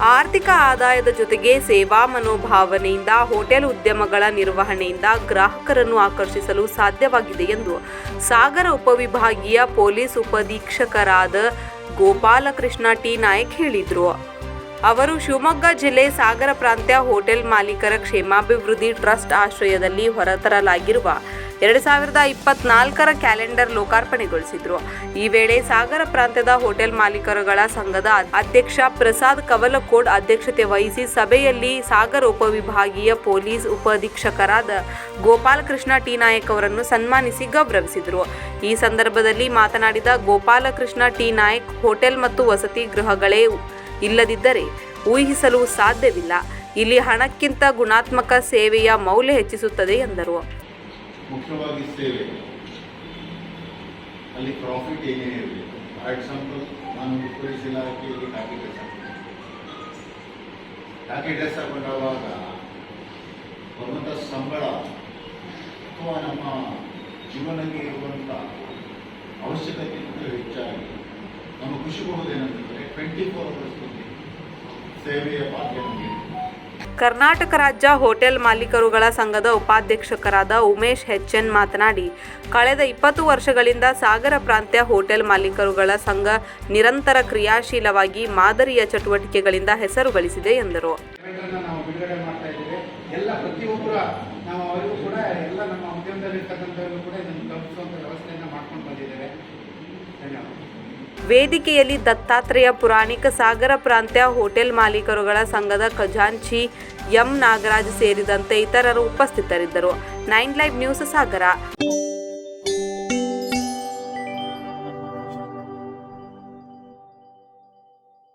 ಆರ್ಥಿಕ ಆದಾಯದ ಜೊತೆಗೆ ಸೇವಾ ಮನೋಭಾವನೆಯಿಂದ, ಹೋಟೆಲ್ ಉದ್ಯಮಗಳ ನಿರ್ವಹಣೆಯಿಂದ ಗ್ರಾಹಕರನ್ನು ಆಕರ್ಷಿಸಲು ಸಾಧ್ಯವಾಗಿದೆ ಎಂದು ಸಾಗರ ಉಪವಿಭಾಗೀಯ ಪೊಲೀಸ್ ಉಪಧೀಕ್ಷಕರಾದ ಗೋಪಾಲಕೃಷ್ಣ ಟಿ. ನಾಯಕ್ ಹೇಳಿದರು. ಅವರು ಶಿವಮೊಗ್ಗ ಜಿಲ್ಲೆ ಸಾಗರ ಪ್ರಾಂತ್ಯ ಹೋಟೆಲ್ ಮಾಲೀಕರ ಕ್ಷೇಮಾಭಿವೃದ್ಧಿ ಟ್ರಸ್ಟ್ ಆಶ್ರಯದಲ್ಲಿ ಹೊರತರಲಾಗಿರುವ ಎರಡು ಸಾವಿರದ ಇಪ್ಪತ್ನಾಲ್ಕರ ಕ್ಯಾಲೆಂಡರ್ ಲೋಕಾರ್ಪಣೆಗೊಳಿಸಿದ್ರು. ಈ ವೇಳೆ ಸಾಗರ ಪ್ರಾಂತ್ಯದ ಹೋಟೆಲ್ ಮಾಲೀಕರುಗಳ ಸಂಘದ ಅಧ್ಯಕ್ಷ ಪ್ರಸಾದ್ ಕವಲಕೋಡ್ ಅಧ್ಯಕ್ಷತೆ ವಹಿಸಿ ಸಭೆಯಲ್ಲಿ ಸಾಗರ ಉಪವಿಭಾಗೀಯ ಪೊಲೀಸ್ ಉಪಧೀಕ್ಷಕರಾದ ಗೋಪಾಲಕೃಷ್ಣ ಟಿ. ನಾಯಕ್ ಅವರನ್ನು ಸನ್ಮಾನಿಸಿ ಗೌರವಿಸಿದರು. ಈ ಸಂದರ್ಭದಲ್ಲಿ ಮಾತನಾಡಿದ ಗೋಪಾಲಕೃಷ್ಣ ಟಿ. ನಾಯಕ್, ಹೋಟೆಲ್ ಮತ್ತು ವಸತಿ ಗೃಹಗಳೇ ಇಲ್ಲದಿದ್ದರೆ ಊಹಿಸಲು ಸಾಧ್ಯವಿಲ್ಲ. ಇಲ್ಲಿ ಹಣಕ್ಕಿಂತ ಗುಣಾತ್ಮಕ ಸೇವೆಯ ಮೌಲ್ಯ ಹೆಚ್ಚಿಸುತ್ತದೆ ಎಂದರು. ಮುಖ್ಯವಾಗಿ ಸೇವೆ. ಅಲ್ಲಿ ಪ್ರಾಫಿಟ್ ಏನೇ ಇರಬೇಕು ಫಾರ್ ಎಕ್ಸಾಂಪಲ್ ನಾನು ಪೊಲೀಸ್ ಇಲಾಖೆಯಲ್ಲಿ ಟಾಕಿ ಡ್ರೆಸ್ ಹಾಕಿದ್ದೆ ಟಾಕಿ ಡ್ರೆಸ್ ಹಾಕೊಂಡಾಗ ಬರುವಂಥ ಸಂಬಳ ಅಥವಾ ನಮ್ಮ ಜೀವನಕ್ಕೆ ಇರುವಂಥ ಅವಶ್ಯಕತೆಗಿಂತ ಹೆಚ್ಚಾಗಿ ನಮ್ಮ ಖುಷಿ ಕೊಡೋದೇನೆಂದರೆ ಟ್ವೆಂಟಿ ಫೋರ್ ಅವರ್ಸ್ ಸೇವೆಯ ಭಾಗ್ಯ ನಮಗೆ ಕರ್ನಾಟಕ ರಾಜ್ಯ ಹೋಟೆಲ್ ಮಾಲೀಕರುಗಳ ಸಂಘದ ಉಪಾಧ್ಯಕ್ಷಕರಾದ ಉಮೇಶ್ ಹೆಚ್ಎನ್ ಮಾತನಾಡಿ, ಕಳೆದ ಇಪ್ಪತ್ತು ವರ್ಷಗಳಿಂದ ಸಾಗರ ಪ್ರಾಂತ್ಯ ಹೋಟೆಲ್ ಮಾಲೀಕರುಗಳ ಸಂಘ ನಿರಂತರ ಕ್ರಿಯಾಶೀಲವಾಗಿ ಮಾದರಿಯ ಚಟುವಟಿಕೆಗಳಿಂದ ಹೆಸರು ಗಳಿಸಿದೆ ಎಂದರು. ಎಲ್ಲ ನಾವು ಅವರಿಗೂ ಕೂಡ ಎಲ್ಲ ನಮ್ಮ ಕೂಡ ಇದನ್ನು ತಲುಪಿಸುವಂಥ ಧನ್ಯವಾದ ವೇದಿಕೆಯಲ್ಲಿ ದತ್ತಾತ್ರೇಯ ಪುರಾಣಿಕ ಸಾಗರ ಪ್ರಾಂತ್ಯ ಹೋಟೆಲ್ ಮಾಲೀಕರುಗಳ ಸಂಘದ ಖಜಾಂಚಿ ಎಂ ನಾಗರಾಜ್ ಸೇರಿದಂತೆ ಇತರರು ಉಪಸ್ಥಿತರಿದ್ದರು. Nine live news Sagar.